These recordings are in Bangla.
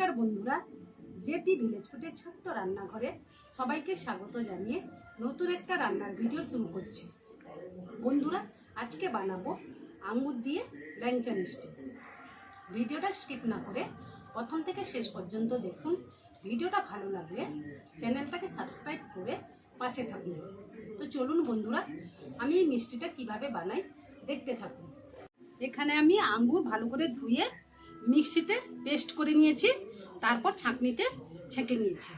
নমস্কার বন্ধুরা, জেপি ভিলেজ ফুডের ছোট্ট রান্নাঘরে সবাইকে স্বাগত জানিয়ে নতুন একটা রান্নার ভিডিও শুরু করছি। বন্ধুরা, আজকে বানাবো আঙ্গুর দিয়ে ল্যাংচা মিষ্টি। ভিডিওটা স্কিপ না করে প্রথম থেকে শেষ পর্যন্ত দেখুন। ভিডিওটা ভালো লাগলে চ্যানেলটাকে সাবস্ক্রাইব করে পাশে থাকুন। তো চলুন বন্ধুরা, আমি এই মিষ্টিটা কীভাবে বানাই দেখতে থাকুন। এখানে আমি আঙ্গুর ভালো করে ধুয়ে মিক্সিতে পেস্ট করে নিয়েছি। তারপর ছাঁকনিতে ছেঁকে নিয়েছি।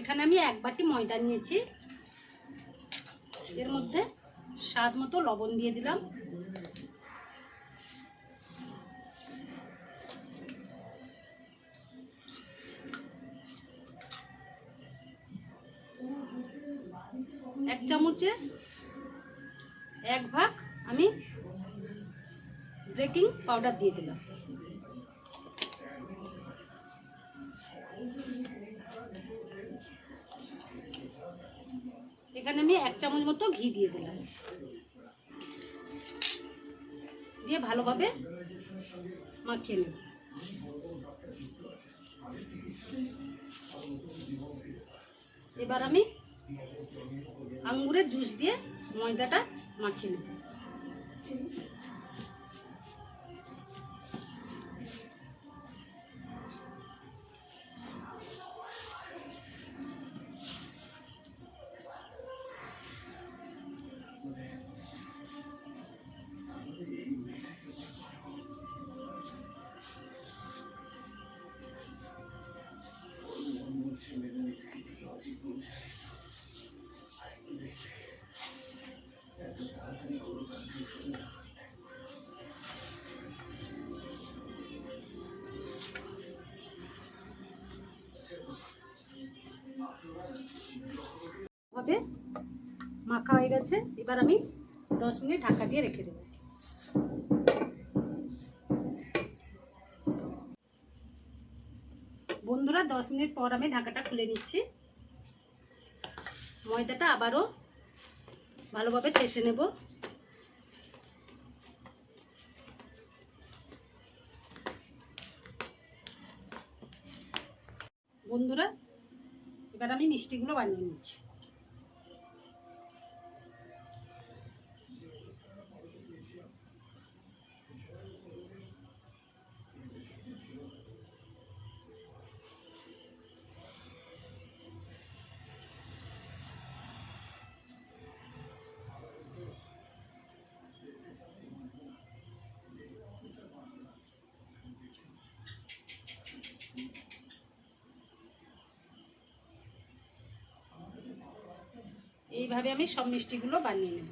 এখানে আমি এক বাটি ময়দা নিয়েছি। এর মধ্যে স্বাদ মতো লবণ দিয়ে দিলাম। এক চামচে এক ভাগ আমি বেকিং পাউডার দিয়ে দিলাম। এখানে আমি এক চামচ মতো ঘি দিয়ে দিলাম। দিয়ে ভালোভাবে মাখিয়ে নেব। এবার আমি আঙ্গুরের জুস দিয়ে ময়দাটা মাখিয়ে নেব। গেছে এবার আমি দশ মিনিট ঢাকা দিয়ে রেখে দেবো। বন্ধুরা, দশ মিনিট পর আমি ঢাকাটা খুলে নিচ্ছি। ময়দাটা আবারও ভালোভাবে ঠেসে নেব। বন্ধুরা, এবার আমি মিষ্টিগুলো বানিয়ে নিচ্ছি। এইভাবে আমি সব মিষ্টিগুলো বানিয়ে নেব।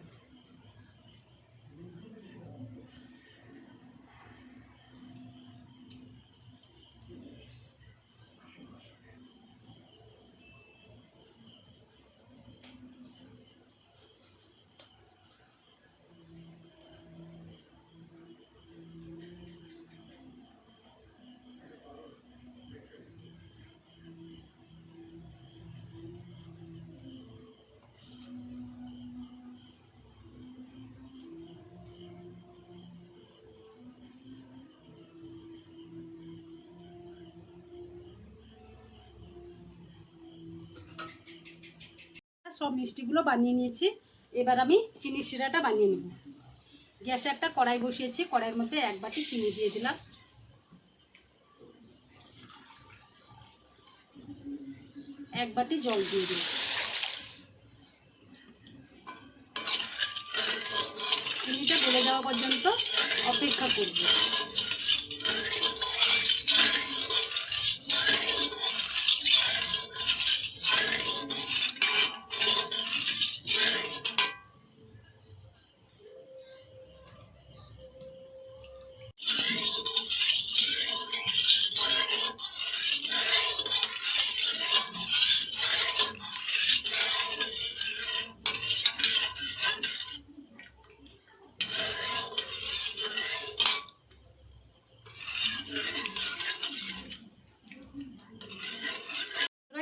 সব মিষ্টিগুলো বানিয়ে নিয়েছি। এবার আমি চিনি শিরাটা বানিয়ে নেব। গ্যাসে একটা কড়াই বসিয়েছি, কড়াইয়ের মধ্যে এক বাটি চিনি দিয়ে দিলাম। এক বাটি জল দিয়ে দিলাম। চিনিটা গলে যাওয়া পর্যন্ত অপেক্ষা করব।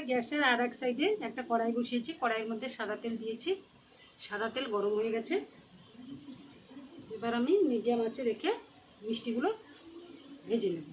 গ্যাসের আর এক সাইডে একটা কড়াই বসিয়েছি। কড়াইয়ের মধ্যে সাদা তেল দিয়েছি। সাদা তেল গরম হয়ে গেছে। এবার আমি মিডিয়াম আঁচে রেখে মিষ্টিগুলো ভেজে নেব।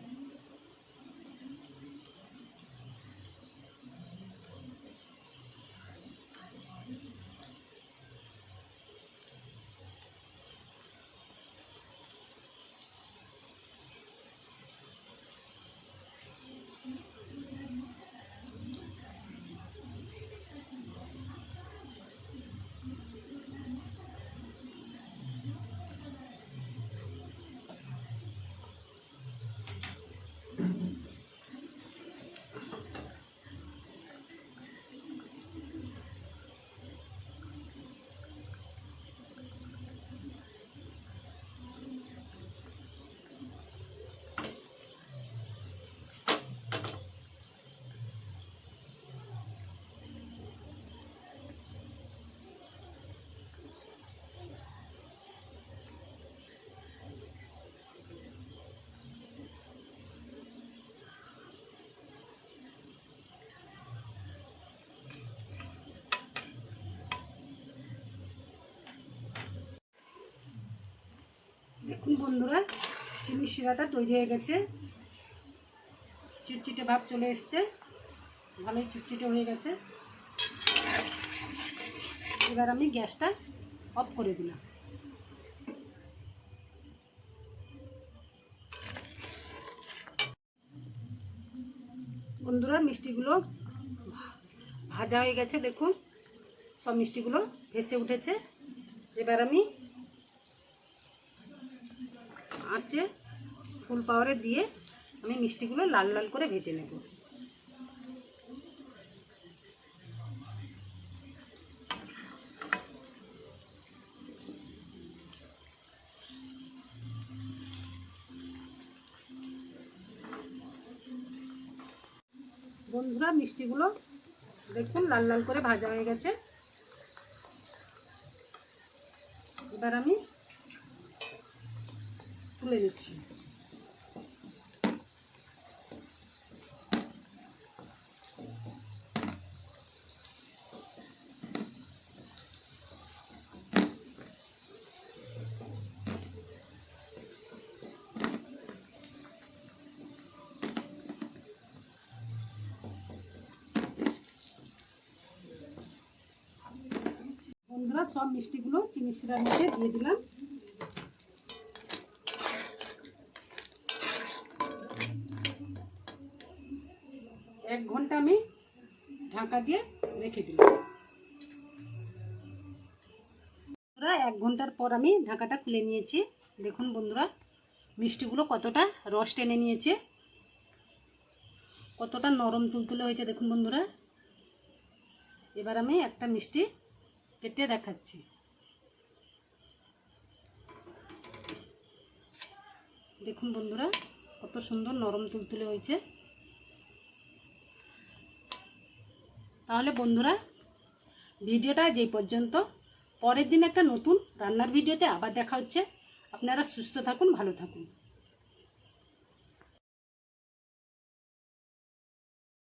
বন্ধুরা চিনি শিরাটা তৈরি হয়ে গেছে। চিটচিটে ভাব চলে এসছে। ভালোই চিটচিটে হয়ে গেছে। এবার আমি গ্যাসটা অফ করে দিলাম। বন্ধুরা, মিষ্টিগুলো ভাজা হয়ে গেছে, দেখুন। সব মিষ্টিগুলো ভেসে উঠেছে। এবার আমি আঁচে ফুল পাওয়ারে দিয়ে আমি মিষ্টিগুলো লাল লাল করে ভেজে নেব। বন্ধুরা, মিষ্টিগুলো দেখুন লাল লাল করে ভাজা হয়ে গেছে। এবার আমি তুলে দিচ্ছি বন্ধুরা সব মিষ্টিগুলো চিনি শিরার মধ্যে দিয়ে দিলাম এক ঘণ্টা আমি ঢাকা দিয়ে রেখে দিলাম। বন্ধুরা, এক ঘণ্টার পর আমি ঢাকাটা খুলে নিয়েছি। দেখুন বন্ধুরা, মিষ্টিগুলো কতটা রস টেনে নিয়েছে। কতটা নরম তুলতুলে হয়েছে, দেখুন বন্ধুরা। এবার আমি একটা মিষ্টি কেটে দেখাচ্ছি। দেখুন বন্ধুরা, কত সুন্দর নরম তুলতুলে হয়েছে। তাহলে বন্ধুরা, ভিডিওটা যেই পর্যন্ত। পরের দিন একটা নতুন রান্নার ভিডিওতে আবার দেখা হচ্ছে। আপনারা সুস্থ থাকুন, ভালো থাকুন।